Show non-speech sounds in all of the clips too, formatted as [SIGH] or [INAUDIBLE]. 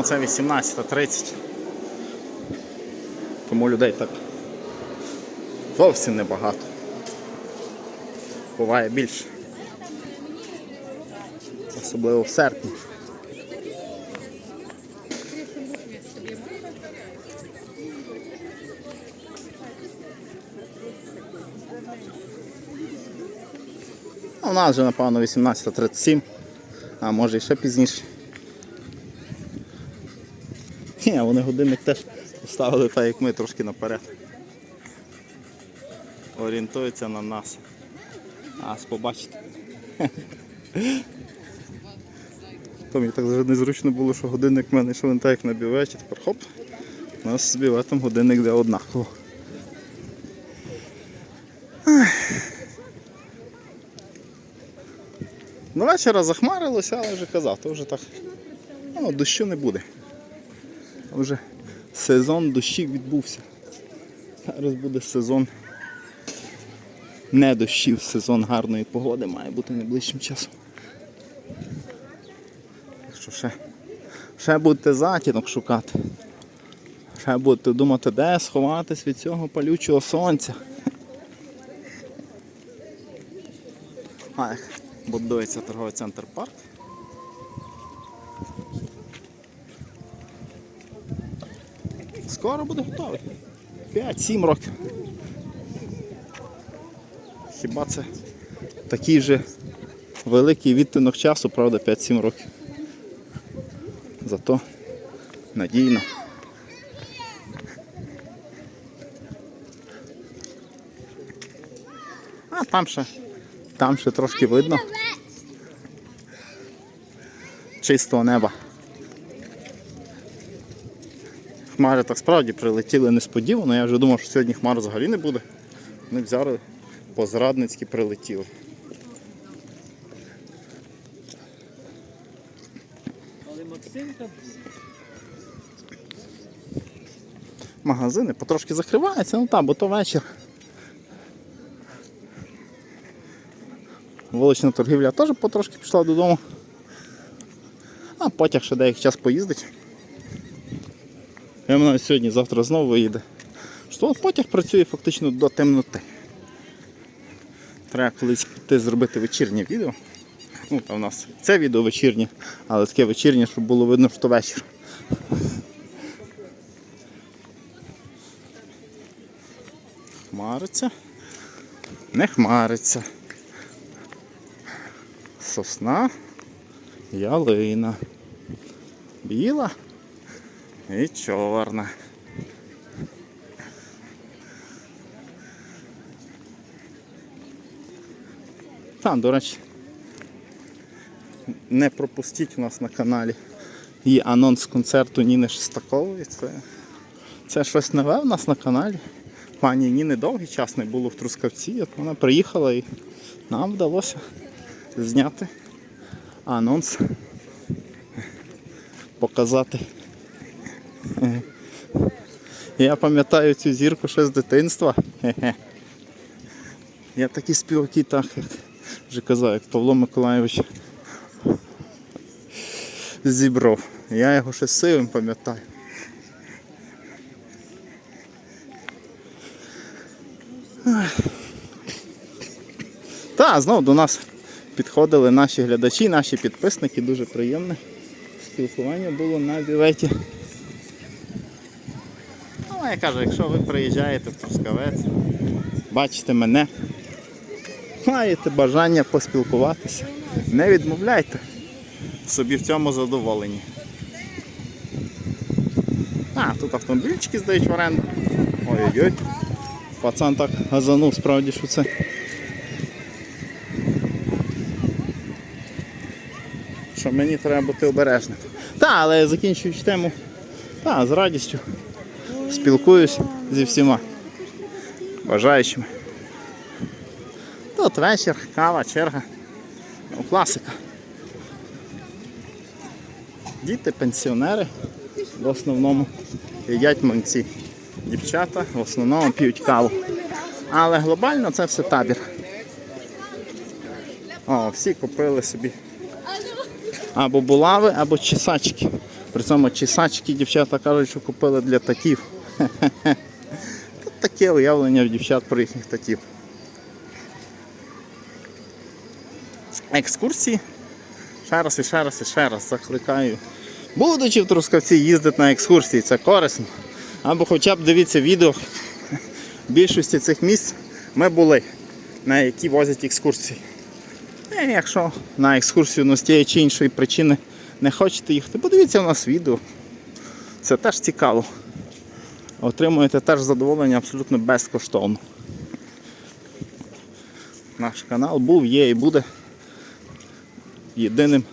А оце 18.30. Тому людей так зовсім небагато. Буває більше. Особливо в серпні. У нас вже, напевно, 18.37, а може і ще пізніше. Ні, вони годинник теж поставили так, як ми трошки наперед. Орієнтуються на нас. Ас, побачите. То так завжди незручно було, що годинник в мене йшов не так, як на бівечі, тепер хоп. У нас з біветом годинник де однаково. Ну, вечора захмарилося, але вже казав, то вже так. Ну, дощу не буде. Вже сезон дощів відбувся. Зараз буде сезон не дощів, сезон гарної погоди має бути найближчим часом. Так що ще, ще будете затінок шукати. Ще будете думати, де сховатись від цього палючого сонця. А, як будується торговий центр парк. Скоро буде готовий. 5-7 років. Хіба це такий же великий відтинок часу, правда, 5-7 років. Зато надійно. А там ще, там ще трошки видно. Чистого неба. Хмари так справді прилетіли несподівано. Я вже думав, що сьогодні хмар взагалі не буде. Вони взяли по-зрадницьки прилетіли. Але Максимка Магазини потрошки закриваються, ну так, бо то вечір. Вулична торгівля теж потрошки пішла додому. А потяг ще деякий час поїздить. Я навіть сьогодні, завтра знову виїде. Що потяг працює фактично до темноти. Треба колись піти зробити вечірнє відео. Ну, там у нас це відео вечірнє, але таке вечірнє, щоб було видно, що вечір. Хмариться, не хмариться. Сосна, ялина. Біла і чорна. Там, до речі, не пропустіть у нас на каналі. Є анонс концерту Ніни Шестакової. Це, це щось нове у нас на каналі. Пані Ніни довгий час не було в Трускавці, от вона приїхала і нам вдалося зняти анонс, показати. Я пам'ятаю цю зірку ще з дитинства. Я такі співаки, так як вже казав, як Павло Миколайович зібрав. Я його ще сивим пам'ятаю. Так, знову до нас підходили наші глядачі, наші підписники, дуже приємне спілкування було на біветі. Я кажу, якщо ви приїжджаєте в Трускавець, бачите мене, маєте бажання поспілкуватися, не відмовляйте собі в цьому задоволені. А, тут автомобільчики здають в оренду. Ой-ой-ой. Пацан так газанув, справді, що це. Що мені треба бути обережним. Так, але закінчуючи тему, так, з радістю спілкуюсь зі всіма бажаючими. Тут вечір, кава, черга. Ну, класика. Діти, пенсіонери в основному їдять манці. Дівчата в основному п'ють каву. Але глобально це все табір. О, всі купили собі або булави, або чесачки. При цьому чесачки дівчата кажуть, що купили для татів. Таке уявлення в дівчат про їхніх татів. Екскурсії. Ще раз і ще раз і ще раз закликаю. Будучи в Трускавці, їздити на екскурсії, це корисно. Або хоча б дивіться відео. В більшості цих місць ми були, на які возять екскурсії. І якщо на екскурсію ну, з тієї чи іншої причини не хочете їхати, подивіться у нас відео. Це теж цікаво. Отримуєте теж задоволення абсолютно безкоштовно. Наш канал був, є і буде єдиним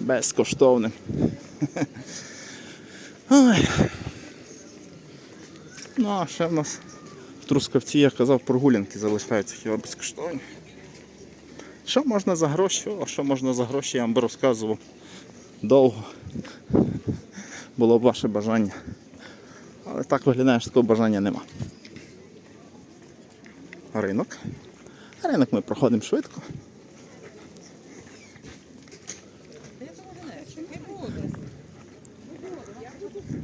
безкоштовним. Ой. Ну, а ще в нас в Трускавці, я казав, прогулянки залишаються хіба безкоштовні. Що можна за гроші? О, що можна за гроші, я вам би розказував довго. Було б ваше бажання. Але так виглядає, що такого бажання нема. Ринок. Ринок ми проходимо швидко.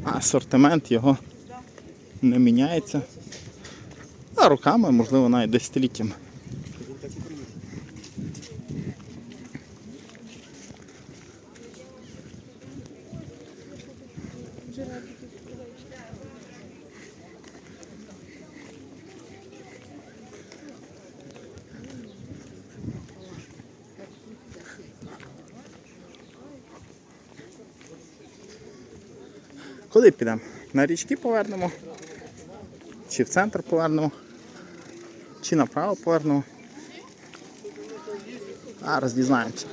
Асортимент його не міняється. А руками, можливо, навіть десятиліттями. Куди підемо? На річки повернемо? Чи в центр повернемо? Чи направо повернемо? Зараз дізнаємося.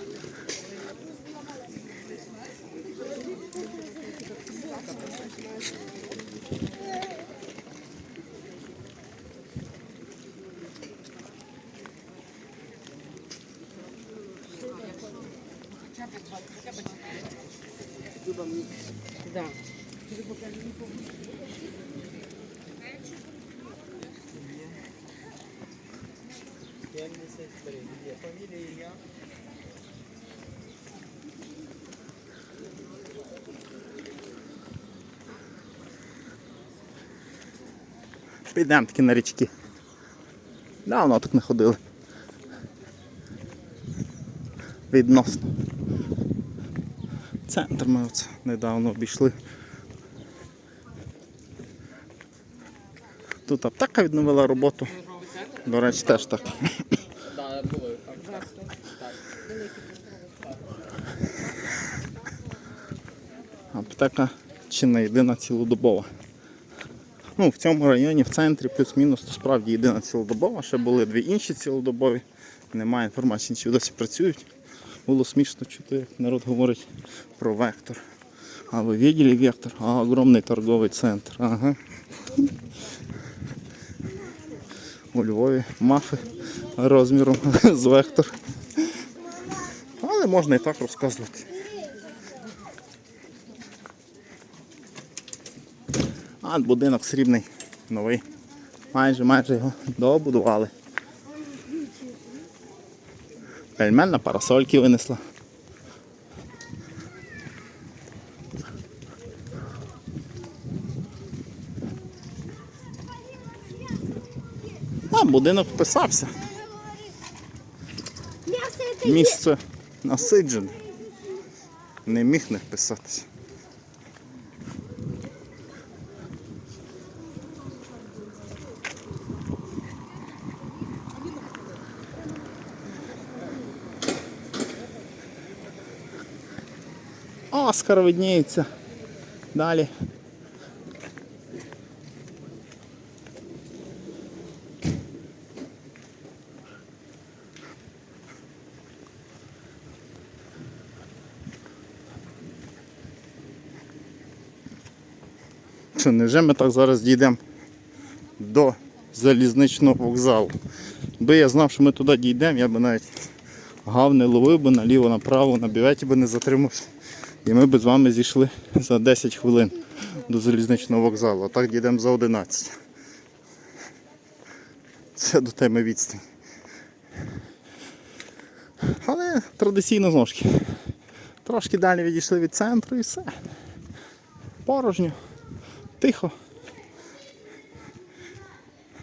Да. Підемо таки на річки. Давно так не ходили. Відносно. Центр ми оце недавно обійшли. Тут аптека відновила роботу. До речі, теж так. Аптека чи не єдина цілодобова. Ну, в цьому районі, в центрі, плюс-мінус, то справді єдина цілодобова. Ще були дві інші цілодобові. Немає інформації, чи досі працюють. Було смішно чути, як народ говорить про вектор. А ви видели вектор? А, огромний торговий центр. Ага. У Львові мафи розміром [LAUGHS] з вектор. Але можна і так розказувати. А будинок срібний, новий. Майже майже його добудували. Пельменна парасольки винесла. Будинок вписався. Місце насиджене. Не міг не вписатися. Оскар видніється. Далі. Що, невже ми так зараз дійдемо до залізничного вокзалу? Би я знав, що ми туди дійдемо, я би навіть гав не ловив би наліво, направо, на біветі би не затримався. І ми б з вами зійшли за 10 хвилин до залізничного вокзалу. А так дійдемо за 11. Це до теми відстань. Але традиційно знову ж таки. Трошки далі відійшли від центру і все. Порожньо, тихо.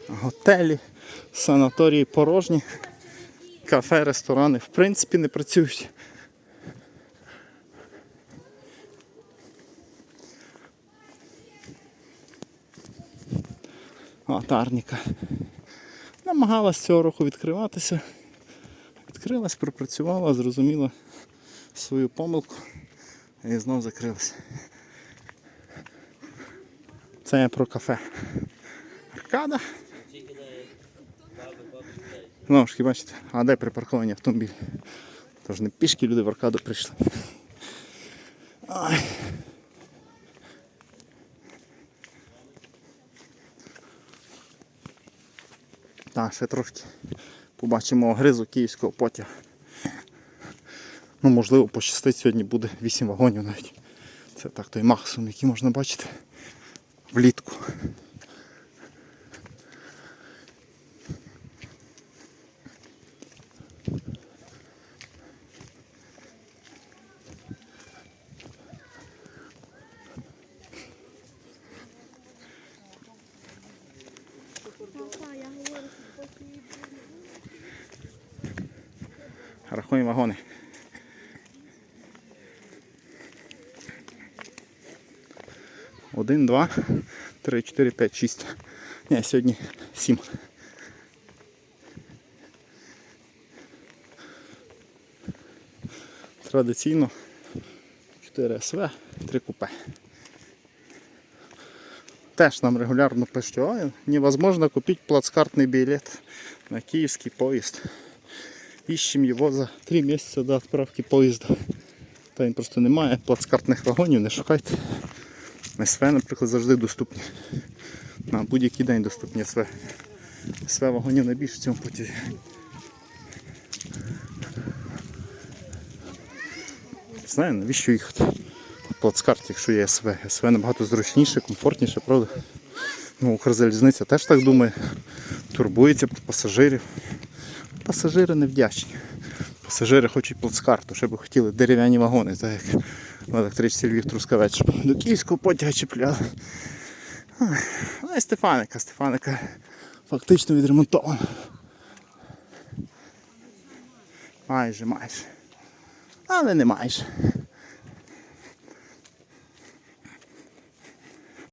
Готелі, санаторії порожні, кафе, ресторани в принципі не працюють. О, Тарніка. Намагалась цього року відкриватися. Відкрилась, пропрацювала, зрозуміла свою помилку і знов закрилась. Це я про кафе. Аркада. Знову ж бачите, а де припарковані автомобілі? Тож не пішки люди в аркаду прийшли. Ай. Так, ще трошки побачимо огризу київського потяга. Ну, можливо, пощастить сьогодні буде 8 вагонів навіть. Це так той максимум, який можна бачити. Рахуємо вагони. Один, два, три, чотири, п'ять, шість. Ні, сьогодні сім. Традиційно 4 СВ, 3 купе. Теж нам регулярно пишуть, ой, невозможно купить плацкартный билет на киевский поезд. Ищем его за 3 місяці до відправки поїзда. Та він просто немає плацкартних вагонів, не шукайте. СВ, наприклад, завжди доступні. На будь-який день доступні СВ. СВ вагонів найбільше в цьому потязі. Знаю, навіщо їхати по плацкарті, якщо є СВ. СВ набагато зручніше, комфортніше, правда? Ну, Укрзалізниця теж так думає, турбується про пасажирів. Пасажири невдячні. Пасажири хочуть плацкарту, ще би хотіли дерев'яні вагони, так як в електричці Львів Трускавець, щоб до київського потяга чіпляли. Ну і Стефаника, Стефаника фактично відремонтована. Майже, майже. Але не майже.